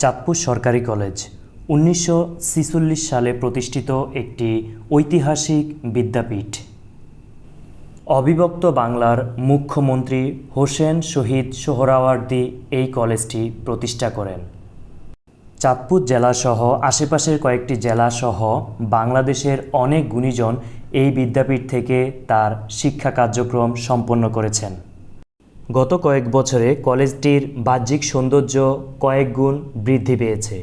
চাঁদপুর সরকারি কলেজ, উনিশশো সালে প্রতিষ্ঠিত একটি ঐতিহাসিক বিদ্যাপীঠ। অবিভক্ত বাংলার মুখ্যমন্ত্রী হোসেন শহীদ সোহরাওয়ার্দী এই কলেজটি প্রতিষ্ঠা করেন। চাঁদপুর জেলাসহ আশেপাশের কয়েকটি জেলাসহ বাংলাদেশের অনেক গুণীজন এই বিদ্যাপীঠ থেকে তার শিক্ষা কার্যক্রম সম্পন্ন করেছেন। গত কয়েক বছরে কলেজটির বাহ্যিক সৌন্দর্য কয়েক গুণ বৃদ্ধি পেয়েছে।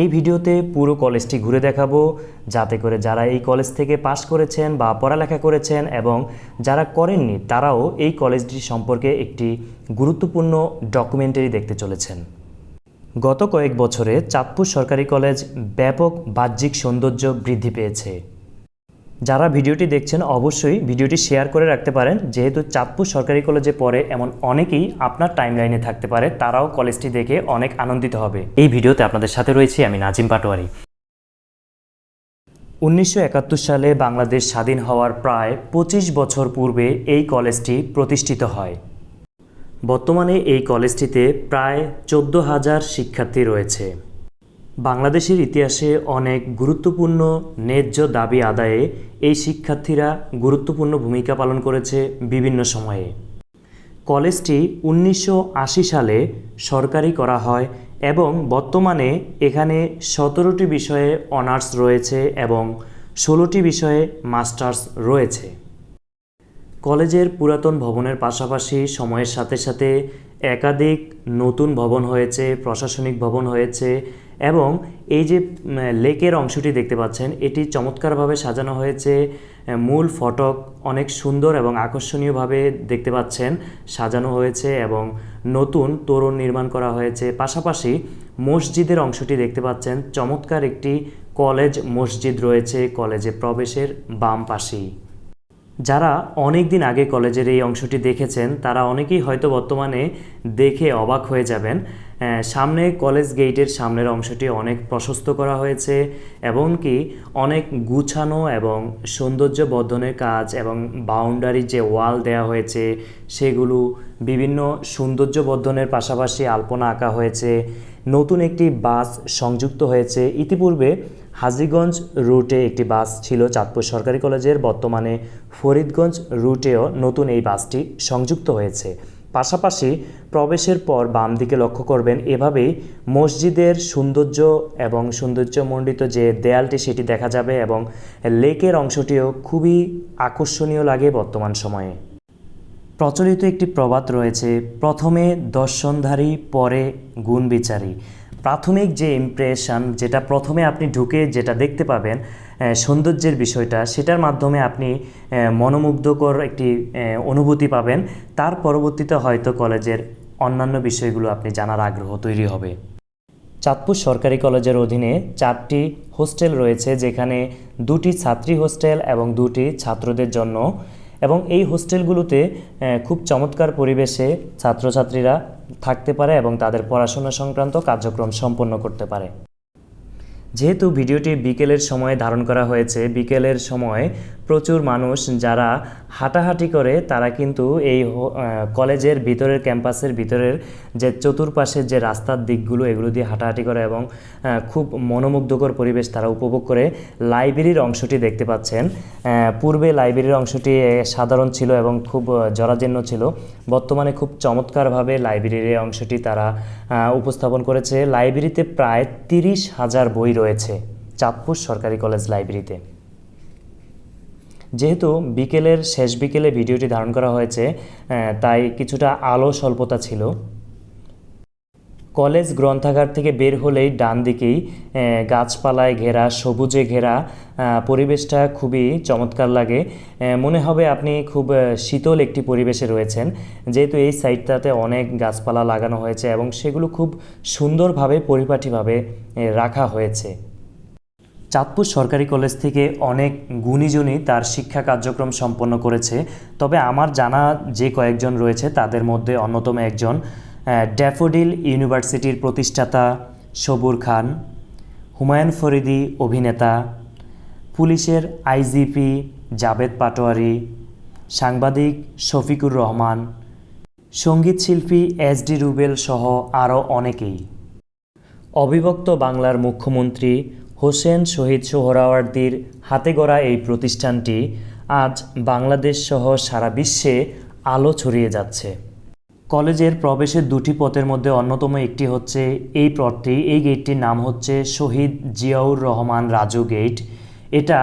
এই ভিডিওতে পুরো কলেজটি ঘুরে দেখাবো, যাতে করে যারা এই কলেজ থেকে পাশ করেছেন বা পড়ালেখা করেছেন এবং যারা করেননি, তারাও এই কলেজটি সম্পর্কে একটি গুরুত্বপূর্ণ ডকুমেন্টারি দেখতে চলেছেন। গত কয়েক বছরে চাঁদপুর সরকারি কলেজ ব্যাপক বাহ্যিক সৌন্দর্য বৃদ্ধি পেয়েছে। যারা ভিডিওটি দেখছেন, অবশ্যই ভিডিওটি শেয়ার করে রাখতে পারেন। যেহেতু চাঁদপুর সরকারি কলেজে পড়ে এমন অনেকেই আপনার টাইমলাইনে থাকতে পারে, তারাও কলেজটি দেখে অনেক আনন্দিত হবে। এই ভিডিওতে আপনাদের সাথে রয়েছি আমি নাজিম পাটোয়ারি। উনিশশো একাত্তর সালে বাংলাদেশ স্বাধীন হওয়ার প্রায় পঁচিশ বছর পূর্বে এই কলেজটি প্রতিষ্ঠিত হয়। বর্তমানে এই কলেজটিতে প্রায় চোদ্দ হাজার শিক্ষার্থী রয়েছে। বাংলাদেশের ইতিহাসে অনেক গুরুত্বপূর্ণ ন্যায্য দাবি আদায়ে এই শিক্ষার্থীরা গুরুত্বপূর্ণ ভূমিকা পালন করেছে বিভিন্ন সময়ে। কলেজটি উনিশশো আশি সালে সরকারি করা হয় এবং বর্তমানে এখানে সতেরোটি বিষয়ে অনার্স রয়েছে এবং ষোলোটি বিষয়ে মাস্টার্স রয়েছে। কলেজের পুরাতন ভবনের পাশাপাশি সময়ের সাথে সাথে একাধিক নতুন ভবন হয়েছে, প্রশাসনিক ভবন হয়েছে এবং এই যে লেকের অংশটি দেখতে পাচ্ছেন, এটি চমৎকারভাবে সাজানো হয়েছে। মূল ফটক অনেক সুন্দর এবং আকর্ষণীয়ভাবে দেখতে পাচ্ছেন, সাজানো হয়েছে এবং নতুন তোরণ নির্মাণ করা হয়েছে। পাশাপাশি মসজিদের অংশটি দেখতে পাচ্ছেন, চমৎকার একটি কলেজ মসজিদ রয়েছে কলেজে প্রবেশের বাম পাশেই। যারা অনেক দিন আগে কলেজের এই অংশটি দেখেছেন, তারা অনেকেই হয়তো বর্তমানে দেখে অবাক হয়ে যাবেন। সামনে কলেজ গেটের সামনের অংশটি অনেক প্রশস্ত করা হয়েছে এবং কি অনেক গুছানো এবং সৌন্দর্য বর্ধনের কাজ এবং বাউন্ডারি যে ওয়াল দেওয়া হয়েছে সেগুলো বিভিন্ন সৌন্দর্য বর্ধনের পাশাপাশি আলপনা আঁকা হয়েছে। নতুন একটি বাস সংযুক্ত হয়েছে। ইতিপূর্বে হাজিগঞ্জ রুটে একটি বাস ছিল চাঁদপুর সরকারি কলেজের। বর্তমানে ফরিদগঞ্জ রুটেও নতুন এই বাসটি সংযুক্ত হয়েছে। পাশাপাশি প্রবেশের পর বাম দিকে লক্ষ্য করবেন, এভাবেই মসজিদের সৌন্দর্য এবং সৌন্দর্যমণ্ডিত যে দেয়ালটি সেটি দেখা যাবে এবং লেকের অংশটিও খুবই আকর্ষণীয় লাগে বর্তমান সময়ে। প্রচলিত একটি প্রবাদ রয়েছে, প্রথমে দর্শনধারী, পরে গুণবিচারী। প্রাথমিক যে ইমপ্রেশন যেটা প্রথমে আপনি ঢুকে যেটা দেখতে পাবেন সৌন্দর্যের বিষয়টা, সেটার মাধ্যমে আপনি মনোমুগ্ধকর একটি অনুভূতি পাবেন। তার পরবর্তীতে হয়তো কলেজের অন্যান্য বিষয়গুলো আপনি জানার আগ্রহ তৈরি হবে। চাঁদপুর সরকারি কলেজের অধীনে চারটি হোস্টেল রয়েছে, যেখানে দুটি ছাত্রী হোস্টেল এবং দুটি ছাত্রদের জন্য এবং এই হোস্টেলগুলোতে খুব চমৎকার পরিবেশে ছাত্রছাত্রীরা থাকতে পারে এবং তাদের পড়াশোনা সংক্রান্ত কার্যক্রম সম্পন্ন করতে পারে। যেহেতু ভিডিওটি বিকেলের সময় ধারণ করা হয়েছে, বিকেলের সময় প্রচুর মানুষ যারা হাঁটাহাঁটি করে, তারা কিন্তু এই কলেজের ভিতরের ক্যাম্পাসের ভিতরের যে চতুর্পাশের যে রাস্তার দিকগুলো, এগুলো দিয়ে হাঁটাহাঁটি করে এবং খুব মনোমুগ্ধকর পরিবেশ তারা উপভোগ করে লাইব্রেরির অংশটি দেখতে পাচ্ছেন। পূর্বে লাইব্রেরির অংশটি সাধারণ ছিল এবং খুব জরাজীর্ণ ছিল। বর্তমানে খুব চমৎকারভাবে লাইব্রেরির অংশটি তারা উপস্থাপন করেছে। লাইব্রেরিতে প্রায় তিরিশ হাজার বই রয়েছে চাঁদপুর সরকারি কলেজ লাইব্রেরিতে। যেহেতু বিকেলের শেষ বিকেলে ভিডিওটি ধারণ করা হয়েছে তাই কিছুটা আলো স্বল্পতা ছিল। কলেজ গ্রন্থাগার থেকে বের হলেই ডান দিকেই গাছপালায় ঘেরা, সবুজে ঘেরা পরিবেশটা খুবই চমৎকার লাগে। মনে হবে আপনি খুব শীতল একটি পরিবেশে রয়েছেন। যেহেতু এই সাইডটাতে অনেক গাছপালা লাগানো হয়েছে এবং সেগুলো খুব সুন্দরভাবে, পরিপাটিভাবে রাখা হয়েছে। চাঁদপুর সরকারি কলেজ থেকে অনেক গুণীজনই তার শিক্ষা কার্যক্রম সম্পন্ন করেছে। তবে আমার জানা যে কয়েকজন রয়েছে, তাদের মধ্যে অন্যতম একজন ড্যাফোডিল ইউনিভার্সিটির প্রতিষ্ঠাতা সবুর খান, হুমায়ুন ফরিদি অভিনেতা, পুলিশের আইজিপি জাবেদ পাটোয়ারি, সাংবাদিক শফিকুর রহমান সঙ্গীতশিল্পী এস ডি রুবেল সহ আরও অনেকেই। অবিভক্ত বাংলার মুখ্যমন্ত্রী হোসেন শহীদ সোহরাওয়ার্দীর হাতে গড়া এই প্রতিষ্ঠানটি আজ বাংলাদেশ সহ সারা বিশ্বে আলো ছড়িয়ে যাচ্ছে। কলেজের প্রবেশের দুটি পথের মধ্যে অন্যতম একটি হচ্ছে এই পথটি। এই গেটটির নাম হচ্ছে শহীদ জিয়াউর রহমান রাজু গেট। এটা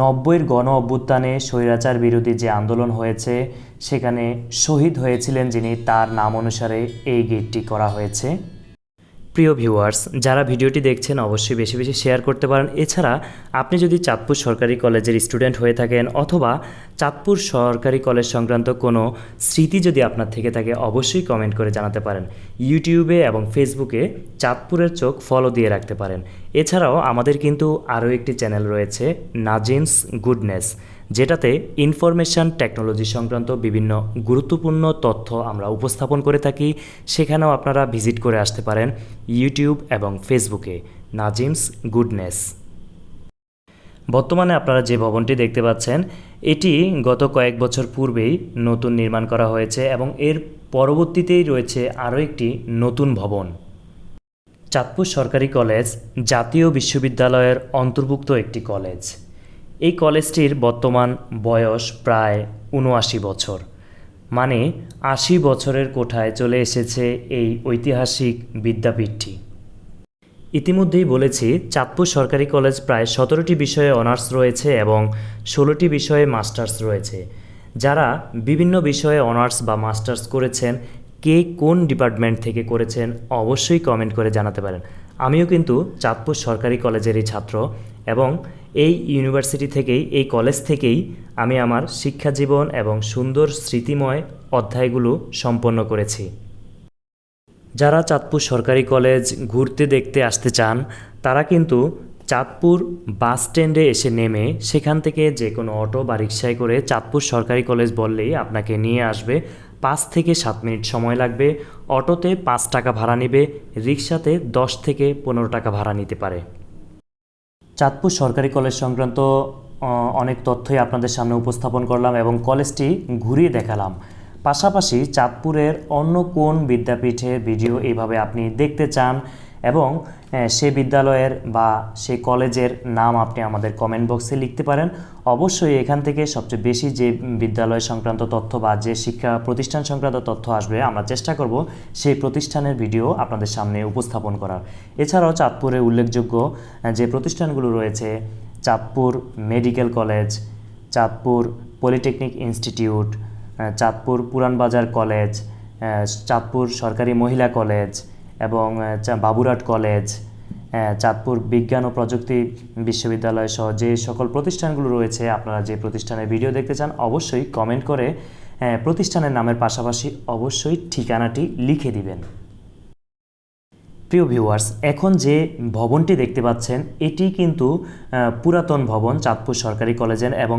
নব্বইয়ের গণ অভ্যুত্থানে স্বৈরাচার বিরোধী যে আন্দোলন হয়েছে, সেখানে শহীদ হয়েছিলেন যিনি, তার নাম অনুসারে এই গেটটি করা হয়েছে। প্রিয় ভিউয়ার্স, যারা ভিডিওটি দেখছেন অবশ্যই বেশি বেশি শেয়ার করতে পারেন। এছাড়া আপনি যদি চাঁদপুর সরকারি কলেজের স্টুডেন্ট হয়ে থাকেন অথবা চাঁদপুর সরকারি কলেজ সংক্রান্ত কোনো স্মৃতি যদি আপনার থেকে থাকে, অবশ্যই কমেন্ট করে জানাতে পারেন। ইউটিউবে এবং ফেসবুকে চাঁদপুরের চোখ ফলো দিয়ে রাখতে পারেন। এছাড়াও আমাদের কিন্তু আরও একটি চ্যানেল রয়েছে নাজিমস গুডনেস যেটাতে ইনফরমেশন টেকনোলজি সংক্রান্ত বিভিন্ন গুরুত্বপূর্ণ তথ্য আমরা উপস্থাপন করে থাকি, সেখানেও আপনারা ভিজিট করে আসতে পারেন ইউটিউব এবং ফেসবুকে নাজিমস গুডনেস। বর্তমানে আপনারা যে ভবনটি দেখতে পাচ্ছেন, এটি গত কয়েক বছর পূর্বেই নতুন নির্মাণ করা হয়েছে এবং এর পরবর্তীতেই রয়েছে আরও একটি নতুন ভবন। চাঁদপুর সরকারি কলেজ জাতীয় বিশ্ববিদ্যালয়ের অন্তর্ভুক্ত একটি কলেজ। এই কলেজটির বর্তমান বয়স প্রায় উনআশি বছর। মানে আশি বছরের কোঠায় চলে এসেছে এই ঐতিহাসিক বিদ্যাপীঠটি। ইতিমধ্যেই বলেছি, চাঁদপুর সরকারি কলেজ প্রায় সতেরোটি বিষয়ে অনার্স রয়েছে এবং ষোলোটি বিষয়ে মাস্টার্স রয়েছে। যারা বিভিন্ন বিষয়ে অনার্স বা মাস্টার্স করেছেন, কে কোন ডিপার্টমেন্ট থেকে করেছেন, অবশ্যই কমেন্ট করে জানাতে পারেন। আমিও কিন্তু চাঁদপুর সরকারি কলেজেরই ছাত্র এবং এই ইউনিভার্সিটি থেকেই, এই কলেজ থেকেই আমি আমার শিক্ষা জীবন এবং সুন্দর স্মৃতিময় অধ্যায়গুলো সম্পন্ন করেছি। যারা চাঁদপুর সরকারি কলেজ ঘুরতে দেখতে আসতে চান, তারা কিন্তু চাঁদপুর বাস স্ট্যান্ডে এসে নেমে সেখান থেকে যে কোনো অটো বা রিক্সায় করে চাঁদপুর সরকারি কলেজ বললেই আপনাকে নিয়ে আসবে। পাঁচ থেকে সাত মিনিট সময় লাগবে, অটোতে পাঁচ টাকা ভাড়া নেবে রিক্সাতে দশ থেকে পনেরো টাকা ভাড়া নিতে পারে। চাঁদপুর সরকারি কলেজ সংক্রান্ত অনেক তথ্যই আপনাদের সামনে উপস্থাপন করলাম এবং কলেজটি ঘুরিয়ে দেখালাম। পাশাপাশি চাঁদপুরের অন্য কোন বিদ্যাপীঠের ভিডিও এইভাবে আপনি দেখতে চান এবং সে বিদ্যালয়ের বা সে কলেজের নাম আপনি আমাদের কমেন্ট বক্সে লিখতে পারেন। অবশ্যই এখান থেকে সবচেয়ে বেশি যে বিদ্যালয় সংক্রান্ত তথ্য বা যে শিক্ষা প্রতিষ্ঠান সংক্রান্ত তথ্য আসবে, আমরা চেষ্টা করব সেই প্রতিষ্ঠানের ভিডিও আপনাদের সামনে উপস্থাপন করার। এছাড়াও চাঁদপুরে উল্লেখযোগ্য যে প্রতিষ্ঠানগুলো রয়েছে, Chandpur medical college, Chandpur polytechnic institute Chandpur Puranbazar college Chandpur সরকারি মহিলা কলেজ এবং বাবুরাট কলেজ চাঁদপুর বিজ্ঞান ও প্রযুক্তি বিশ্ববিদ্যালয় সহ যে সকল প্রতিষ্ঠানগুলো রয়েছে, আপনারা যে প্রতিষ্ঠানের ভিডিও দেখতে চান অবশ্যই কমেন্ট করে প্রতিষ্ঠানের নামের পাশাপাশি অবশ্যই ঠিকানাটি লিখে দিবেন। প্রিয় ভিউয়ার্স এখন যে ভবনটি দেখতে পাচ্ছেন, এটি কিন্তু পুরাতন ভবন চাঁদপুর সরকারি কলেজের এবং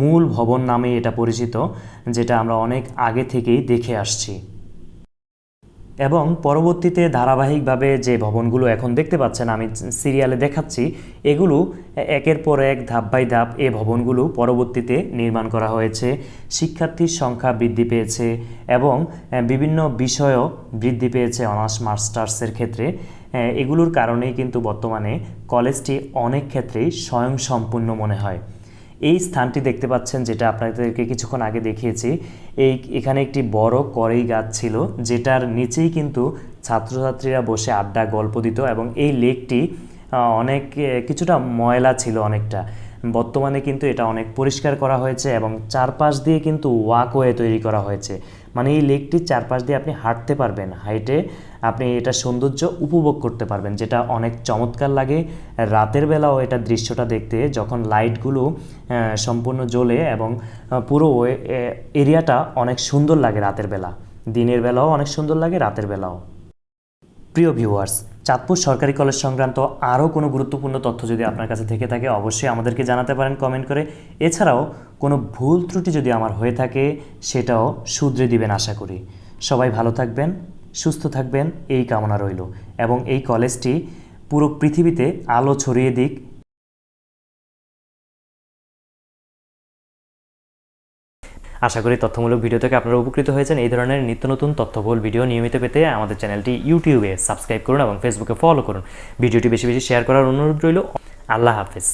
মূল ভবন নামে এটা পরিচিত, যেটা আমরা অনেক আগে থেকেই দেখে আসছি। এবং পরবর্তীতে ধারাবাহিকভাবে যে ভবনগুলো এখন দেখতে পাচ্ছেন, আমি সিরিয়ালে দেখাচ্ছি, এগুলো একের পর এক, ধাপ বাই ধাপ এই ভবনগুলো পরবর্তীতে নির্মাণ করা হয়েছে। শিক্ষার্থীর সংখ্যা বৃদ্ধি পেয়েছে এবং বিভিন্ন বিষয়ও বৃদ্ধি পেয়েছে অনার্স, মাস্টার্সের ক্ষেত্রে। এগুলোর কারণেই কিন্তু বর্তমানে কলেজটি অনেক ক্ষেত্রেই স্বয়ংসম্পূর্ণ মনে হয়। এই স্থানটি দেখতে পাচ্ছেন যেটা আপনাদেরকে কিছুক্ষণ আগে দেখিয়েছি। এই এখানে একটি বড় করেই গাছ ছিল, যেটার নিচেই কিন্তু ছাত্রছাত্রীরা বসে আড্ডা, গল্প দিত এবং এই লেকটি অনেক কিছুটা ময়লা ছিল অনেকটা। বর্তমানে কিন্তু এটা অনেক পরিষ্কার করা হয়েছে এবং চারপাশ দিয়ে কিন্তু ওয়াকওয়ে তৈরি করা হয়েছে। মানে এই লেকটির চারপাশ দিয়ে আপনি হাঁটতে পারবেন। হাইটে আপনি এটা সৌন্দর্য উপভোগ করতে পারবেন, যেটা অনেক চমৎকার লাগে। রাতের বেলাও এটা দৃশ্যটা দেখতে, যখন লাইটগুলো সম্পূর্ণ জ্বলে এবং পুরো এরিয়াটা অনেক সুন্দর লাগে রাতের বেলা। দিনের বেলাও অনেক সুন্দর লাগে, রাতের বেলাও। প্রিয় ভিউয়ার্স চাঁদপুর সরকারি কলেজ সংক্রান্ত আরও কোনো গুরুত্বপূর্ণ তথ্য যদি আপনার কাছে থেকে থাকে, অবশ্যই আমাদেরকে জানাতে পারেন কমেন্ট করে। এছাড়াও কোনো ভুল ত্রুটি যদি আমার হয়ে থাকে, সেটাও শুধরে দিবেন আশা করি। সবাই ভালো থাকবেন। সুস্থ থাকবেন, এই কামনা রইল। এবং এই কলেজটি পুরো পৃথিবীতে আলো ছড়িয়ে দিক। আশা করি তথ্যমূলক ভিডিও থেকে আপনারা উপকৃত হয়েছেন। এই ধরনের নিত্য নতুন তথ্যবহুল ভিডিও নিয়মিত পেতে আমাদের চ্যানেলটি ইউটিউবে সাবস্ক্রাইব করুন এবং ফেসবুকে ফলো করুন। ভিডিওটি বেশি বেশি শেয়ার করার অনুরোধ রইল। আল্লাহ হাফেজ।